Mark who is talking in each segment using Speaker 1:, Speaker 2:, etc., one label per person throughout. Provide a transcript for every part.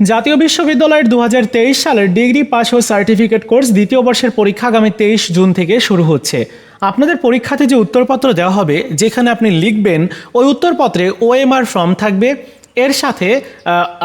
Speaker 1: জাতীয় বিশ্ববিদ্যালয়ের দু হাজার তেইশ সালের ডিগ্রি পাস ও সার্টিফিকেট কোর্স দ্বিতীয় বর্ষের পরীক্ষা আগামী তেইশ জুন থেকে শুরু হচ্ছে। আপনাদের পরীক্ষাতে যে উত্তরপত্র দেওয়া হবে, যেখানে আপনি লিখবেন, ওই উত্তরপত্রে ওএমআর ফর্ম থাকবে এর সাথে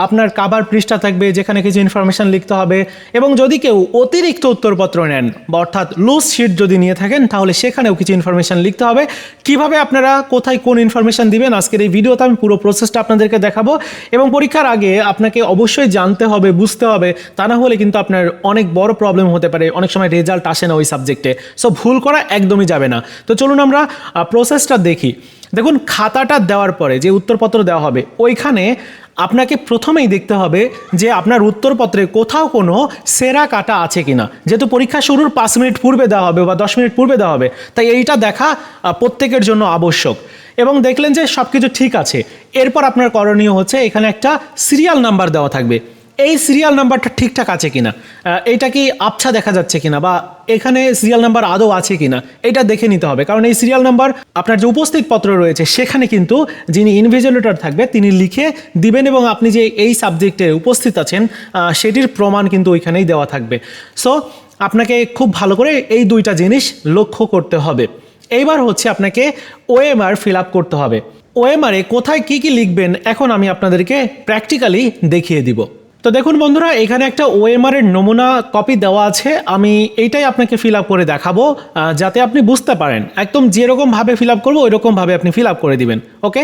Speaker 1: আপনার কাবার পৃষ্ঠা থাকবে, যেখানে কিছু ইনফরমেশন লিখতে হবে। এবং যদি কেউ অতিরিক্ত উত্তরপত্র নেন, বা অর্থাৎ লুজ শিট যদি নিয়ে থাকেন, তাহলে সেখানেও কিছু ইনফরমেশন লিখতে হবে। কীভাবে আপনারা, কোথায় কোন ইনফরমেশান দিবেন, আজকের এই ভিডিওতে আমি পুরো প্রসেসটা আপনাদেরকে দেখাবো। এবং পরীক্ষার আগে আপনাকে অবশ্যই জানতে হবে, বুঝতে হবে, তা না হলে কিন্তু আপনার অনেক বড় প্রবলেম হতে পারে, অনেক সময় রেজাল্ট আসে না ওই সাবজেক্টে সো ভুল করা একদমই যাবে না। তো চলুন আমরা প্রসেসটা দেখি। দেখুন, খাতাটা দেওয়ার পরে যে উত্তরপত্র দেওয়া হবে, ওইখানে আপনাকে প্রথমেই দেখতে হবে যে আপনার উত্তরপত্রে কোথাও কোনো সেরা কাটা আছে কিনা। যেহেতু পরীক্ষা শুরুর পাঁচ মিনিট পূর্বে দেওয়া হবে বা দশ মিনিট পূর্বে দেওয়া হবে, তাই এইটা দেখা প্রত্যেকের জন্য আবশ্যক। এবং দেখলেন যে সব কিছু ঠিক আছে। এরপর আপনার করণীয় হচ্ছে এখানে একটা সিরিয়াল নাম্বার দেওয়া থাকবে। এই সিরিয়াল নাম্বারটা ঠিকঠাক আছে কিনা? এইটা কি আবছা দেখা যাচ্ছে কিনা বা এখানে সিরিয়াল নাম্বার আদৌ আছে কিনা? এটা দেখে নিতে হবে। কারণ এই সিরিয়াল নাম্বার আপনার যে উপস্থিত পত্র রয়েছে, সেখানে কিন্তু যিনি ইনভিজিলেটর থাকবে, তিনি লিখে দিবেন এবং আপনি যে এই সাবজেক্টে উপস্থিত আছেন সেটির প্রমাণ কিন্তু ওইখানেই দেওয়া থাকবে। সো আপনাকে খুব ভালো করে এই দুইটা জিনিস লক্ষ্য করতে হবে। এইবার হচ্ছে আপনাকে ওএমআর ফিল আপ করতে হবে। ওএমআরে কোথায় কি কি লিখবেন, এখন আমি আপনাদেরকে প্র্যাকটিক্যালি দেখিয়ে দিব। তো দেখুন বন্ধুরা, এখানে একটা ওএমআর এর নমুনা কপি দেওয়া আছে। আমি এইটাই আপনাকে ফিল আপ করে দেখাবো যাতে আপনি বুঝতে পারেন। একদম যেরকমভাবে ফিল আপ করব ওই রকম ভাবে আপনি ফিল আপ করে দিবেন ওকে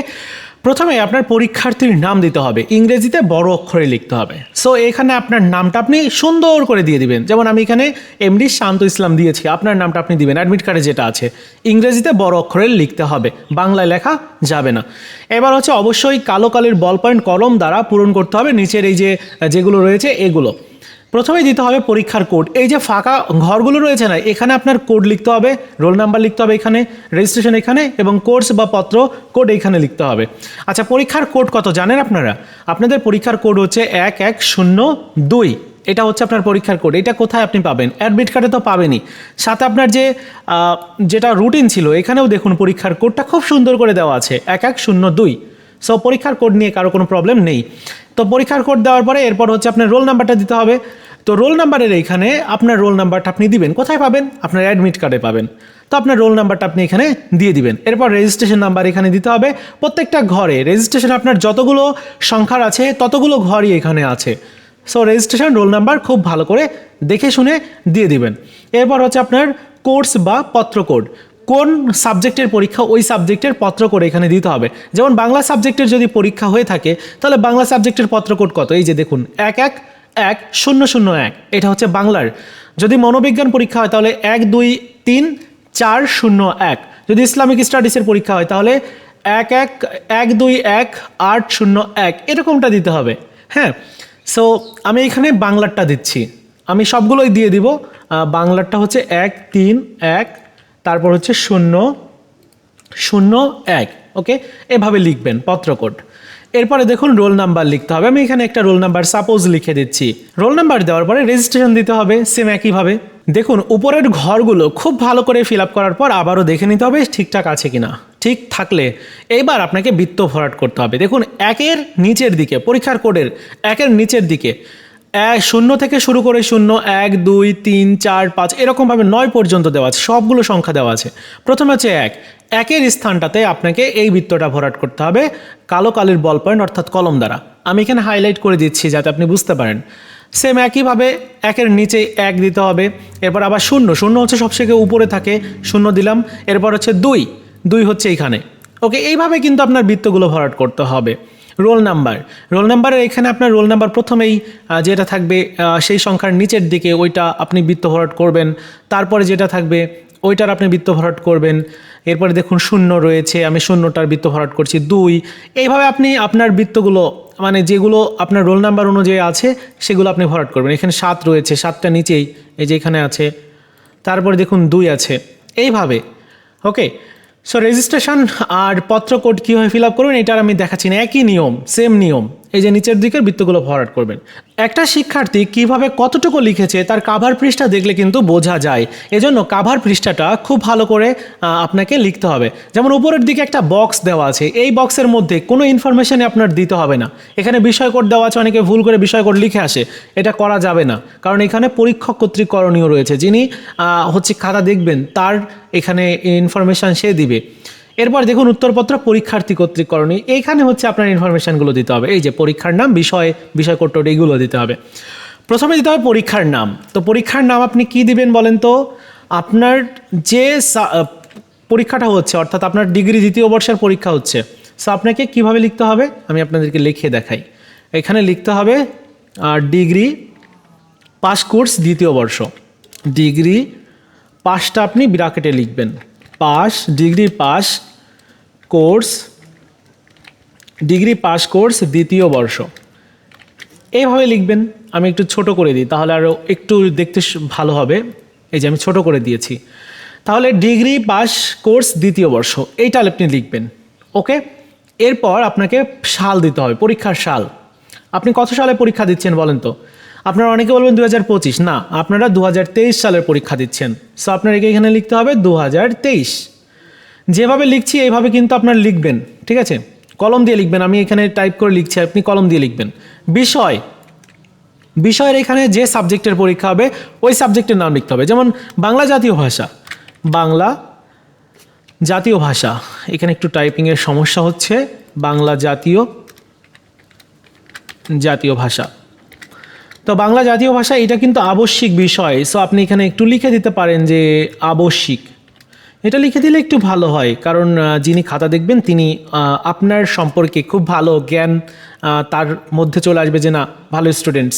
Speaker 1: প্রথমে আপনার পরীক্ষার্থীর নাম দিতে হবে। ইংরেজিতে বড় অক্ষরে লিখতে হবে। সো এখানে আপনার নামটা আপনি সুন্দর করে দিয়ে দিবেন। যেমন আমি এখানে এমডি শান্ত ইসলাম দিয়েছি। আপনার নামটা আপনি দিবেন। অ্যাডমিট কার্ডে যেটা আছে। ইংরেজিতে বড় অক্ষরে লিখতে হবে। বাংলায় লেখা যাবে না। এবার হচ্ছে অবশ্যই কালো কালির বল পয়েন্ট কলম দ্বারা পূরণ করতে হবে। নিচের এই যে, যেগুলো রয়েছে, এগুলো। প্রথমেই দিতে হবে পরীক্ষার কোড। এই যে ফাঁকা ঘরগুলো রয়েছে না, এখানে আপনার কোড লিখতে হবে, রোল নাম্বার লিখতে হবে এখানে, রেজিস্ট্রেশন এখানে এবং কোর্স বা পত্র কোড এইখানে লিখতে হবে। আচ্ছা পরীক্ষার কোড কত জানেন আপনারা? আপনাদের পরীক্ষার কোড হচ্ছে এক এক শূন্য দুই। এটা হচ্ছে আপনার পরীক্ষার কোড। এটা কোথায় আপনি পাবেন? অ্যাডমিট কার্ডে তো পাবেনই। সাথে আপনার যে যেটা রুটিন ছিল, এখানেও দেখুন পরীক্ষার কোডটা খুব সুন্দর করে দেওয়া আছে। এক এক শূন্য দুই। সো পরীক্ষার কোড নিয়ে কারও কোনো প্রবলেম নেই। তো পরীক্ষার কোড দেওয়ার পরে এরপর হচ্ছে আপনার রোল নাম্বারটা দিতে হবে। তো রোল নাম্বারের এইখানে আপনার রোল নাম্বারটা আপনি দিবেন। কোথায় পাবেন? আপনার অ্যাডমিট কার্ডে পাবেন। তো আপনার রোল নাম্বারটা আপনি এখানে দিয়ে দিবেন। এরপর রেজিস্ট্রেশন নাম্বার এখানে দিতে হবে। প্রত্যেকটা ঘরে রেজিস্ট্রেশন আপনার যতগুলো সংখ্যার আছে, ততগুলো ঘরই এখানে আছে। সো রেজিস্ট্রেশন রোল নাম্বার খুব ভালো করে দেখে শুনে দিয়ে দিবেন। এরপর হচ্ছে আপনার কোর্স বা পত্র কোড কোন সাবজেক্টের পরীক্ষা ওই সাবজেক্টের পত্র করে এখানে দিতে হবে? যেমন বাংলা সাবজেক্টের যদি পরীক্ষা হয়ে থাকে, তাহলে বাংলা সাবজেক্টের পত্র কোড কত? এই যে দেখুন, এক এক এক, শূন্য শূন্য, এক, এটা হচ্ছে বাংলার। যদি মনোবিজ্ঞান পরীক্ষা হয়, তাহলে এক, দুই, তিন, চার, শূন্য, এক। যদি ইসলামিক স্টাডিজের পরীক্ষা হয়, তাহলে এক এক এক, দুই, এক, আট, শূন্য, এক, এরকমটা দিতে হবে। হ্যাঁ? সো আমি এখানে বাংলারটা দিচ্ছি। আমি সবগুলোই দিয়ে দিব। বাংলারটা হচ্ছে এক, তিন, এক তারপর হচ্ছে শূন্য শূন্য, এক ওকে এভাবে লিখবেন, পত্রকোড। এরপরে দেখুন রোল নাম্বার লিখতে হবে। আমি এখানে একটা রোল নাম্বার সাপোজ লিখে দিচ্ছি। রোল নাম্বার দেওয়ার পরে রেজিস্ট্রেশন দিতে হবে সেম একইভাবে। দেখুন, উপরের ঘরগুলো খুব ভালো করে ফিল করার পর আবারও দেখে নিতে হবে, ঠিকঠাক আছে কিনা। ঠিক থাকলে এইবার আপনাকে বৃত্ত ভরাট করতে হবে। দেখুন, একের নিচের দিকে, পরীক্ষার কোডের একের নিচের দিকে এক শূন্য থেকে শুরু করে শূন্য, এক, দুই, তিন, চার, পাঁচ, এরকমভাবে নয় পর্যন্ত দেওয়া আছে, সবগুলো সংখ্যা দেওয়া আছে। প্রথমে হচ্ছে এক। একের স্থানটাতে আপনাকে এই বৃত্তটা ভরাট করতে হবে, কালো কালির বল পয়েন্ট অর্থাৎ কলম দ্বারা। আমি এখানে হাইলাইট করে দিচ্ছি যাতে আপনি বুঝতে পারেন। সেম একইভাবে একের নিচে এক দিতে হবে, এরপর আবার শূন্য। শূন্য হচ্ছে সবথেকে উপরে থাকে, শূন্য দিলাম, এরপর হচ্ছে দুই। দুই হচ্ছে এইখানে ওকে, এইভাবে কিন্তু আপনার বৃত্তগুলো ভরাট করতে হবে। Roll number. রোল নাম্বারের এখানে আপনার রোল নাম্বার প্রথমেই যেটা থাকবে সেই সংখ্যার নিচের দিকে ওইটা আপনি বৃত্ত ভরাট করবেন। তারপরে যেটা থাকবে, ওইটার আপনি বৃত্ত ভরাট করবেন। এরপরে দেখুন, শূন্য রয়েছে, আমি শূন্যটার বৃত্ত ভরাট করছি দুই। এইভাবে আপনি আপনার বৃত্তগুলো মানে যেগুলো আপনার রোল নাম্বার অনুযায়ী আছে, সেগুলো আপনি ভরাট করবেন। এখানে সাত রয়েছে, সাতটা নিচেই, এই যে এখানে আছে। তারপরে দেখুন, দুই আছে। এইভাবে, ওকে? সো রেজিস্ট্রেশন আর পত্র কোড কীভাবে ফিল আপ করবেন, এটার আমি দেখাচ্ছি না। একই নিয়ম সেম নিয়ম। এই যে নিচের দিকের বৃত্তগুলো ফরওয়ার্ড করবেন। একটা শিক্ষার্থী কীভাবে কতটুকু লিখেছে তার কাভার পৃষ্ঠা দেখলে কিন্তু বোঝা যায়। এজন্য কাভার পৃষ্ঠাটা খুব ভালো করে আপনাকে লিখতে হবে। যেমন উপরের দিকে একটা বক্স দেওয়া আছে, এই বক্সের মধ্যে কোনো ইনফরমেশনই আপনার দিতে হবে না। এখানে বিষয় কোড দেওয়া আছে, অনেকে ভুল করে বিষয় কোড লিখে আসে। এটা করা যাবে না। কারণ এখানে পরীক্ষক কর্তৃক করণীয় রয়েছে। যিনি হচ্ছে খাতা দেখবেন, তার এখানে ইনফরমেশন সে দিবে। এরপর দেখুন উত্তরপত্র পরীক্ষার্থী কর্তৃক করণীয় এইখানে হচ্ছে আপনার ইনফরমেশনগুলো দিতে হবে। এই যে পরীক্ষার নাম, বিষয় বিষয় কোড এইগুলো দিতে হবে। প্রথমে দিতে হবে পরীক্ষার নাম। তো পরীক্ষার নাম আপনি কি দিবেন বলেন তো? আপনার যে পরীক্ষাটা হচ্ছে, অর্থাৎ আপনার ডিগ্রি দ্বিতীয় বর্ষের পরীক্ষা হচ্ছে। সো আপনাকে কীভাবে লিখতে হবে? আমি আপনাদেরকে লিখে দেখাই। এখানে লিখতে হবে ডিগ্রি পাস কোর্স দ্বিতীয় বর্ষ। ডিগ্রি পাসটা আপনি ব্রাকেটে লিখবেন। Pass, degree pass course, degree pass course দ্বিতীয় বর্ষ। এইভাবে লিখবেন, আমি একটু ছোট করে দিই, তাহলে আরও একটু দেখতে ভালো হবে। এই যে আমি ছোট করে দিয়েছি। তাহলে ডিগ্রি পাস কোর্স দ্বিতীয় বর্ষ, এইটা আপনি লিখবেন, ওকে? এরপর আপনাকে সাল দিতে হবে, পরীক্ষার সাল। আপনি কত সালে পরীক্ষা দিচ্ছেন বলেন তো? আপনারা অনেকে বলবেন দু হাজার পঁচিশ, না, আপনারা দু হাজার তেইশ সালের পরীক্ষা দিচ্ছেন। সো আপনাকে এখানে লিখতে হবে দু হাজার তেইশ। যেভাবে লিখছি, এইভাবে কিন্তু আপনার লিখবেন, ঠিক আছে? কলম দিয়ে লিখবেন, আমি এখানে টাইপ করে লিখছি, আপনি কলম দিয়ে লিখবেন। বিষয়, বিষয়ের এখানে যে সাবজেক্টের পরীক্ষা হবে, ওই সাবজেক্টের নাম লিখতে হবে। যেমন, বাংলা জাতীয় ভাষা। বাংলা জাতীয় ভাষা। এখানে একটু টাইপিংয়ের সমস্যা হচ্ছে। বাংলা জাতীয় জাতীয় ভাষা। তো বাংলা জাতীয় ভাষা এটা কিন্তু আবশ্যিক বিষয়। সো আপনি এখানে একটু লিখে দিতে পারেন যে আবশ্যিক। এটা লিখে দিলে একটু ভালো হয়, কারণ যিনি খাতা দেখবেন তিনি আপনার সম্পর্কে খুব ভালো জ্ঞান তার মধ্যে চলে আসবে যে না, ভালো স্টুডেন্টস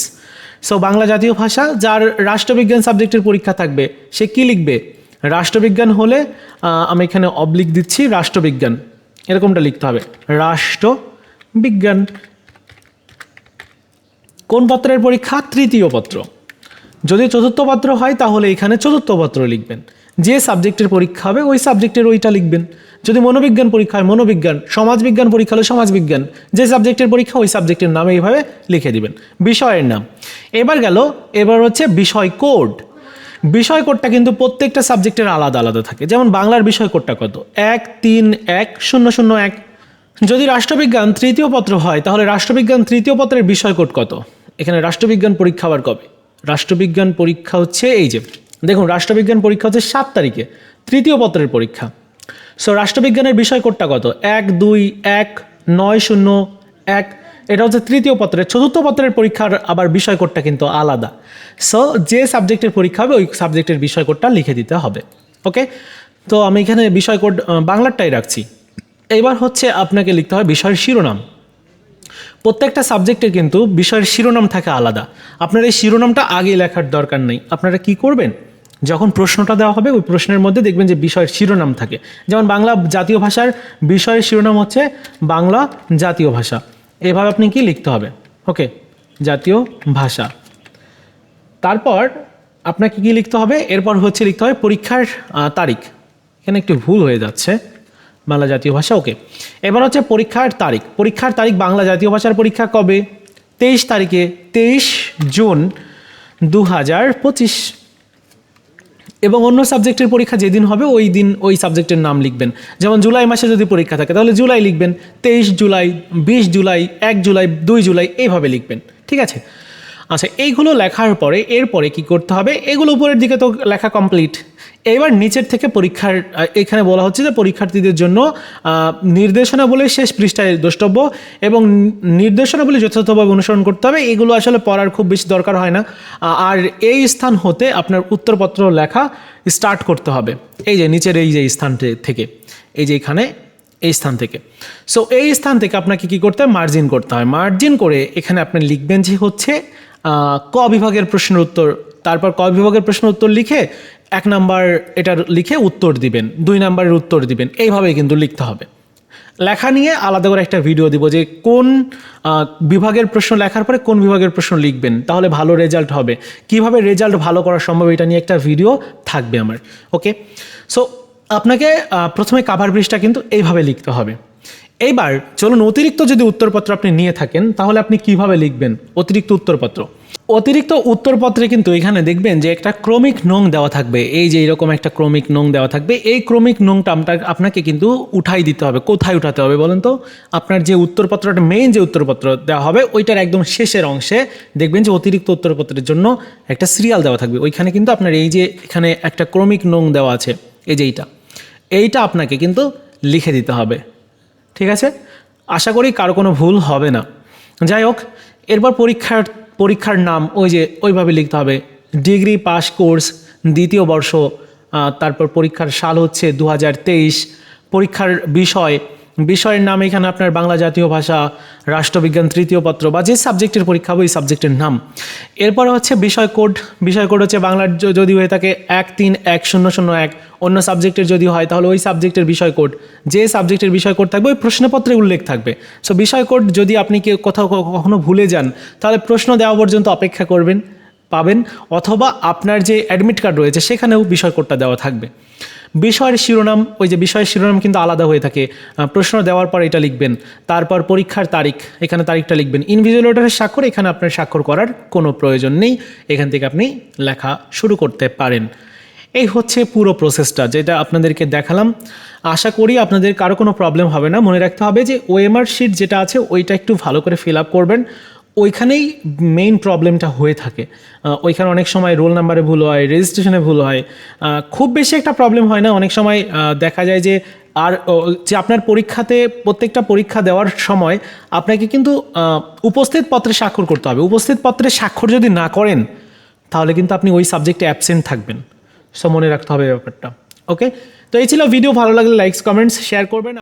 Speaker 1: সো বাংলা জাতীয় ভাষা, যার রাষ্ট্রবিজ্ঞান সাবজেক্টের পরীক্ষা থাকবে, সে কি লিখবে? রাষ্ট্রবিজ্ঞান হলে আমি এখানে অবলিক দিচ্ছি রাষ্ট্রবিজ্ঞান। এরকমটা লিখতে হবে। রাষ্ট্রবিজ্ঞান। কোন পত্রের পরীক্ষা? তৃতীয় পত্র। যদি চতুর্থ পত্র হয়, তাহলে এখানে চতুর্থ পত্র লিখবেন। যে সাবজেক্টের পরীক্ষা হবে, ওই সাবজেক্টের ওইটা লিখবেন। যদি মনোবিজ্ঞান পরীক্ষা হয়, মনোবিজ্ঞান, সমাজবিজ্ঞান পরীক্ষা হলে সমাজবিজ্ঞান। যে সাবজেক্টের পরীক্ষা, ওই সাবজেক্টের নামে এইভাবে লিখে দিবেন। বিষয়ের নাম। এবার গেল, এবার হচ্ছে বিষয় কোড। বিষয় কোডটা কিন্তু প্রত্যেকটা সাবজেক্টের আলাদা আলাদা থাকে। যেমন বাংলার বিষয় কোডটা কত? এক, তিন, এক, শূন্য শূন্য, এক। যদি রাষ্ট্রবিজ্ঞান তৃতীয় পত্র হয়, তাহলে রাষ্ট্রবিজ্ঞান তৃতীয় পত্রের বিষয় কোড কত? এখানে রাষ্ট্রবিজ্ঞান পরীক্ষা আবার কবে? রাষ্ট্রবিজ্ঞান পরীক্ষা হচ্ছে এই যে, দেখুন, রাষ্ট্রবিজ্ঞান পরীক্ষা হচ্ছে সাত তারিখে, তৃতীয় পত্রের পরীক্ষা। সো রাষ্ট্রবিজ্ঞানের বিষয় কোডটা কত? এক, দুই, এক, নয়, শূন্য, এক, এটা হচ্ছে তৃতীয় পত্রের। চতুর্থ পত্রের পরীক্ষার আবার বিষয় কোডটা কিন্তু আলাদা। সো যে সাবজেক্টের পরীক্ষা হবে, ওই সাবজেক্টের বিষয় কোডটা লিখে দিতে হবে। ওকে তো আমি এখানে বিষয় কোড বাংলারটাই রাখছি। এবার হচ্ছে আপনাকে লিখতে হয় বিষয়ের শিরোনাম। প্রত্যেকটা সাবজেক্টের কিন্তু বিষয়ের শিরোনাম থাকে আলাদা। আপনার এই শিরোনামটা আগে লেখার দরকার নেই। আপনারা কি করবেন? যখন প্রশ্নটা দেওয়া হবে, ওই প্রশ্নের মধ্যে দেখবেন যে বিষয়ের শিরোনাম থাকে। যেমন বাংলা জাতীয় ভাষার বিষয়ের শিরোনাম হচ্ছে বাংলা জাতীয় ভাষা। এভাবে আপনি কি লিখতে হবে? ওকে, জাতীয় ভাষা। তারপর আপনাকে কি লিখতে হবে? এরপর হচ্ছে লিখতে হবে পরীক্ষার তারিখ। এখানে একটু ভুল হয়ে যাচ্ছে। বাংলা জাতীয় ভাষা। ওকে, এবার হচ্ছে পরীক্ষার তারিখ। পরীক্ষার তারিখ বাংলা জাতীয় ভাষার পরীক্ষা কবে? তেইশ তারিখে, তেইশ জুন দু হাজার পঁচিশ। এবং অন্য সাবজেক্টের পরীক্ষা যেদিন হবে, ওই দিন ওই সাবজেক্টের নাম লিখবেন। যেমন জুলাই মাসে যদি পরীক্ষা থাকে, তাহলে জুলাই লিখবেন, তেইশ জুলাই, বিশ জুলাই, এক জুলাই, দুই জুলাই, এইভাবে লিখবেন। ঠিক আছে? আচ্ছা এইগুলো লেখার পরে, এরপরে কি করতে হবে? এগুলো উপরের দিকে তো লেখা কমপ্লিট এবার নিচের থেকে পরীক্ষার এখানে বলা হচ্ছে যে পরীক্ষার্থীদের জন্য নির্দেশনাবলী শেষ পৃষ্ঠায় দ্রষ্টব্য এবং নির্দেশনাবলী যথাযথভাবে অনুসরণ করতে হবে। এগুলো আসলে পড়ার খুব বেশি দরকার হয় না। আর এই স্থান হতে আপনার উত্তরপত্র লেখা স্টার্ট করতে হবে। এই যে নিচের এই যে স্থান থেকে, এই যে এখানে এই স্থান থেকে। সো এই স্থান থেকে আপনাকে কি করতে হয়? মার্জিন করতে হয়। মার্জিন করে এখানে আপনি লিখবেন যে হচ্ছে ক বিভাগের প্রশ্নের উত্তর। তারপর ক বিভাগের প্রশ্ন উত্তর লিখে এক নাম্বার এটার লিখে উত্তর দিবেন, দুই নাম্বারের উত্তর দিবেন, এইভাবেই কিন্তু লিখতে হবে। লেখা নিয়ে আলাদা করে একটা ভিডিও দিব যে কোন বিভাগের প্রশ্ন লেখার পরে কোন বিভাগের প্রশ্ন লিখবেন, তাহলে ভালো রেজাল্ট হবে। কীভাবে রেজাল্ট ভালো করা সম্ভব এটা নিয়ে একটা ভিডিও থাকবে আমার ওকে সো আপনাকে প্রথমে কাভার ব্রিজটা কিন্তু এইভাবে লিখতে হবে। এইবার চলুন অতিরিক্ত যদি উত্তরপত্র আপনি নিয়ে থাকেন, তাহলে আপনি কীভাবে লিখবেন? অতিরিক্ত উত্তরপত্র। অতিরিক্ত উত্তরপত্রে কিন্তু এখানে দেখবেন যে একটা ক্রমিক নং দেওয়া থাকবে। এই যে এরকম একটা ক্রমিক নং দেওয়া থাকবে, এই ক্রমিক নংটা আমটা- আপনাকে কিন্তু উঠাই দিতে হবে। কোথায় উঠাতে হবে বলেন তো? আপনার যে উত্তরপত্রটা মেইন যে উত্তরপত্র দেওয়া হবে, ওইটার একদম শেষের অংশে দেখবেন যে অতিরিক্ত উত্তরপত্রের জন্য একটা সিরিয়াল দেওয়া থাকবে। ওইখানে কিন্তু আপনার এই যে এখানে একটা ক্রমিক নং দেওয়া আছে, এই যে এইটা। এইটা আপনাকে কিন্তু লিখে দিতে হবে। ঠিক আছে? আশা করি কারও কোনো ভুল হবে না। যাই হোক, এরপর পরীক্ষার পরীক্ষার নাম ওই যে ওইভাবে লিখতে হবে। ডিগ্রি পাস কোর্স, দ্বিতীয় বর্ষ তারপর পরীক্ষার সাল হচ্ছে দু হাজার তেইশ। পরীক্ষার বিষয় বিষয়ের নাম এখানে আপনার বাংলা জাতীয় ভাষা, রাষ্ট্রবিজ্ঞান তৃতীয় পত্র বা যে সাবজেক্টের পরীক্ষা হবে ওই সাবজেক্টের নাম। এরপরে হচ্ছে বিষয় কোড। বিষয় কোড হচ্ছে বাংলার যদি হয়ে থাকে এক, তিন, এক, শূন্য শূন্য, এক। অন্য সাবজেক্টের যদি হয় তাহলে ওই সাবজেক্টের বিষয় কোড। যে সাবজেক্টের বিষয় কোড থাকবে ওই প্রশ্নপত্রে উল্লেখ থাকবে। সো বিষয় কোড যদি আপনি কেউ কোথাও কখনো ভুলে যান, তাহলে প্রশ্ন দেওয়া পর্যন্ত অপেক্ষা করবেন, পাবেন। অথবা আপনার যে অ্যাডমিট কার্ড রয়েছে সেখানেও বিষয় কোডটা দেওয়া থাকবে। বিষয়ের শিরোনাম, ওই যে বিষয়ের শিরোনাম কিন্তু আলাদা হয়ে থাকে। প্রশ্ন দেওয়ার পর এটা লিখবেন, তারপর পরীক্ষার তারিখ, এখানে তারিখটা লিখবেন। ইনভিজিলেটরের স্বাক্ষর, এখানে আপনার স্বাক্ষর করার কোনো প্রয়োজন নেই, এখান থেকে আপনি লেখা শুরু করতে পারেন। এই হচ্ছে পুরো প্রসেসটা যেটা আপনাদেরকে দেখালাম। আশা করি আপনাদের কারও কোনো প্রবলেম হবে না। মনে রাখতে হবে যে ওএমআর শিট যেটা আছে, ওইটা একটু ভালো করে ফিল আপ করবেন। ওইখানেই মেইন প্রবলেমটা হয়ে থাকে। ওইখানে অনেক সময় রোল নাম্বারে ভুল হয় রেজিস্ট্রেশনে ভুল হয়। খুব বেশি একটা প্রবলেম হয় না। অনেক সময় দেখা যায় যে আর যে আপনার পরীক্ষাতে, প্রত্যেকটা পরীক্ষা দেওয়ার সময় আপনাকে কিন্তু উপস্থিত পত্রে স্বাক্ষর করতে হবে। উপস্থিত পত্রে স্বাক্ষর যদি না করেন, তাহলে কিন্তু আপনি ওই সাবজেক্টে অ্যাবসেন্ট থাকবেন। সো মনে রাখতে হবে ব্যাপারটা। ওকে তো এই ছিল ভিডিও। ভালো লাগলে লাইকস কমেন্টস শেয়ার করবেন।